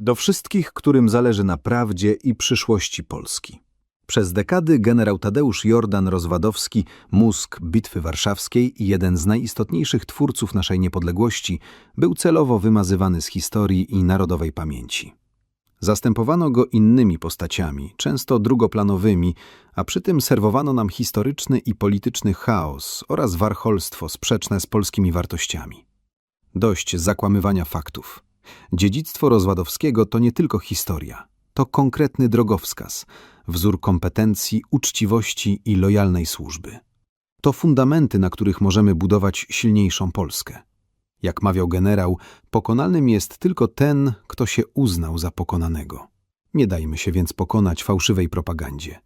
Do wszystkich, którym zależy na prawdzie i przyszłości Polski. Przez dekady generał Tadeusz Jordan Rozwadowski, mózg Bitwy Warszawskiej i jeden z najistotniejszych twórców naszej niepodległości, był celowo wymazywany z historii i narodowej pamięci. Zastępowano go innymi postaciami, często drugoplanowymi, a przy tym serwowano nam historyczny i polityczny chaos oraz warcholstwo sprzeczne z polskimi wartościami. Dość zakłamywania faktów. Dziedzictwo Rozwadowskiego to nie tylko historia, to konkretny drogowskaz, wzór kompetencji, uczciwości i lojalnej służby. To fundamenty, na których możemy budować silniejszą Polskę. Jak mawiał generał, pokonalnym jest tylko ten, kto się uznał za pokonanego. Nie dajmy się więc pokonać fałszywej propagandzie.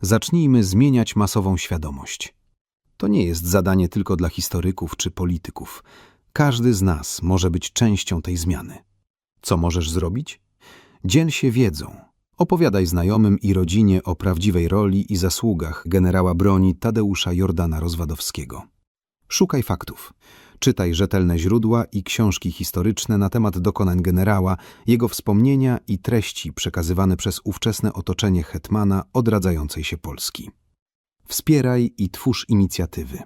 Zacznijmy zmieniać masową świadomość. To nie jest zadanie tylko dla historyków czy polityków. Każdy z nas może być częścią tej zmiany. Co możesz zrobić? Dziel się wiedzą. Opowiadaj znajomym i rodzinie o prawdziwej roli i zasługach generała broni Tadeusza Jordana Rozwadowskiego. Szukaj faktów. Czytaj rzetelne źródła i książki historyczne na temat dokonań generała, jego wspomnienia i treści przekazywane przez ówczesne otoczenie hetmana odradzającej się Polski. Wspieraj i twórz inicjatywy.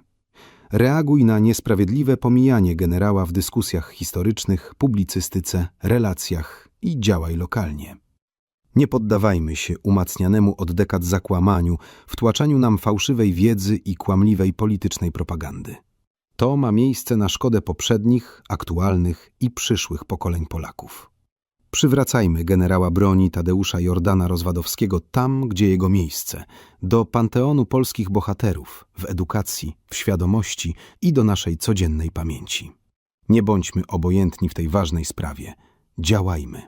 Reaguj na niesprawiedliwe pomijanie generała w dyskusjach historycznych, publicystyce, relacjach i działaj lokalnie. Nie poddawajmy się umacnianemu od dekad zakłamaniu, wtłaczaniu nam fałszywej wiedzy i kłamliwej politycznej propagandy. To ma miejsce na szkodę poprzednich, aktualnych i przyszłych pokoleń Polaków. Przywracajmy generała broni Tadeusza Jordana Rozwadowskiego tam, gdzie jego miejsce, do panteonu polskich bohaterów, w edukacji, w świadomości i do naszej codziennej pamięci. Nie bądźmy obojętni w tej ważnej sprawie. Działajmy.